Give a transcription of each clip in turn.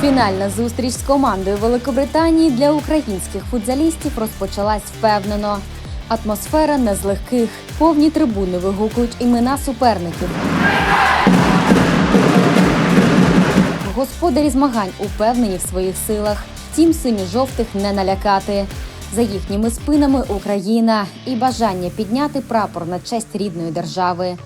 Фінальна зустріч з командою Великобританії для українських футзалістів розпочалась впевнено. Атмосфера не з легких. Повні трибуни вигукують імена суперників. Господарі змагань упевнені в своїх силах. Втім, сині-жовтих не налякати. За їхніми спинами Україна і бажання підняти прапор на честь рідної держави.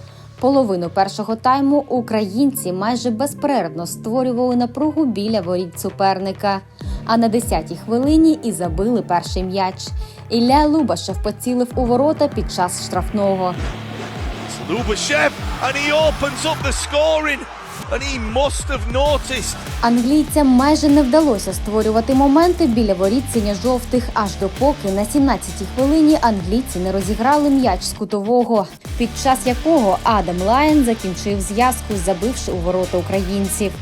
Половину першого тайму українці майже безперервно створювали напругу біля воріт суперника. А на 10-й хвилині і забили перший м'яч. Ілля Лубашев поцілив у ворота під час штрафного. Лубашев, and he opens up the scoring, Англійцям майже не вдалося створювати моменти біля воріт синьо-жовтих, аж допоки на 17-й хвилині англійці не розіграли м'яч з кутового, під час якого Адам Лайн закінчив зв'язку, забивши у ворота українців.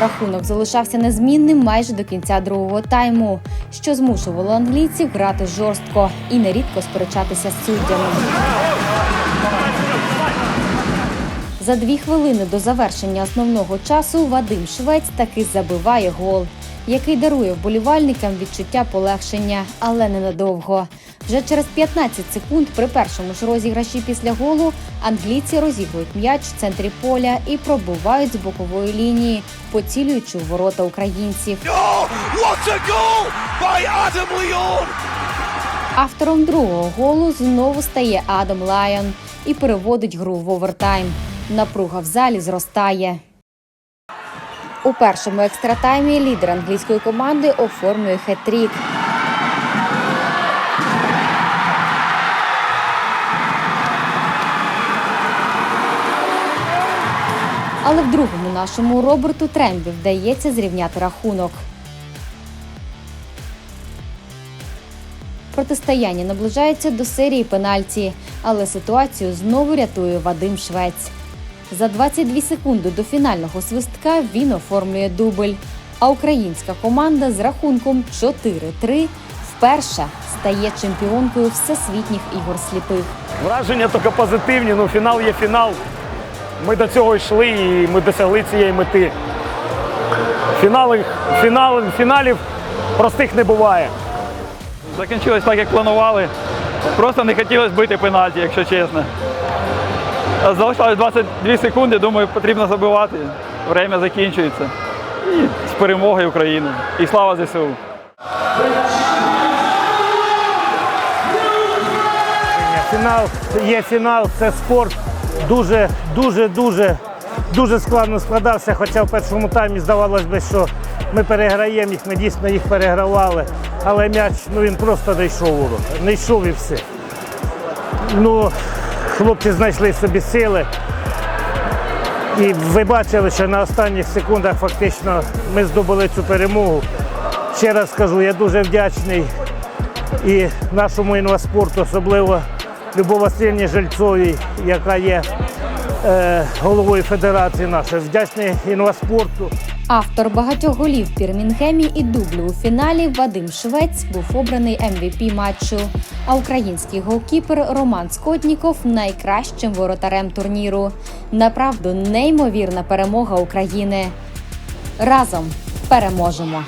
Рахунок залишався незмінним майже до кінця другого тайму, що змушувало англійців грати жорстко і нерідко сперечатися з суддями. За дві хвилини до завершення основного часу Вадим Швець таки забиває гол, який дарує вболівальникам відчуття полегшення, але ненадовго. Вже через 15 секунд при першому ж розіграші після голу англійці розігрують м'яч в центрі поля і пробувають з бокової лінії, поцілюючи у ворота українців. Автором другого голу знову стає Адам Лайон і переводить гру в овертайм. Напруга в залі зростає. У першому екстратаймі лідер англійської команди оформлює хет-трік. Але в другому нашому Роберту Трембі вдається зрівняти рахунок. Протистояння наближається до серії пенальті, але ситуацію знову рятує Вадим Швець. За 22 секунди до фінального свистка він оформлює дубль. А українська команда з рахунком 4-3 вперше стає чемпіонкою всесвітніх ігор сліпих. Враження тільки позитивні, ну фінал є фінал. Ми до цього йшли і ми досягли цієї мети. Фінали, фінал, фіналів простих не буває. Закінчилось так, як планували. Просто не хотілося бити пенальті, якщо чесно. Залишалось 22 секунди, думаю, потрібно забивати. Время закінчується. І з перемогою України. І слава ЗСУ. Фінал є фінал, це спорт. Дуже, дуже, дуже, дуже складно складався. Хоча в першому таймі здавалось би, що ми переграємо їх, ми дійсно їх перегравали. Але м'яч ну, він просто не йшов у руку. Не йшов і все. Ну, хлопці знайшли собі сили. І ви бачили, що на останніх секундах фактично ми здобули цю перемогу. Ще раз скажу, я дуже вдячний і нашому інваспорту, особливо Любов Васильівні Жильцовій, яка є е, головою федерації нашої. Вдячний інваспорту. Автор багатьох голів в Бірмінгемі і дублю у фіналі Вадим Швець був обраний MVP матчу. А український голкіпер Роман Скотніков найкращим воротарем турніру. Направду неймовірна перемога України. Разом переможемо.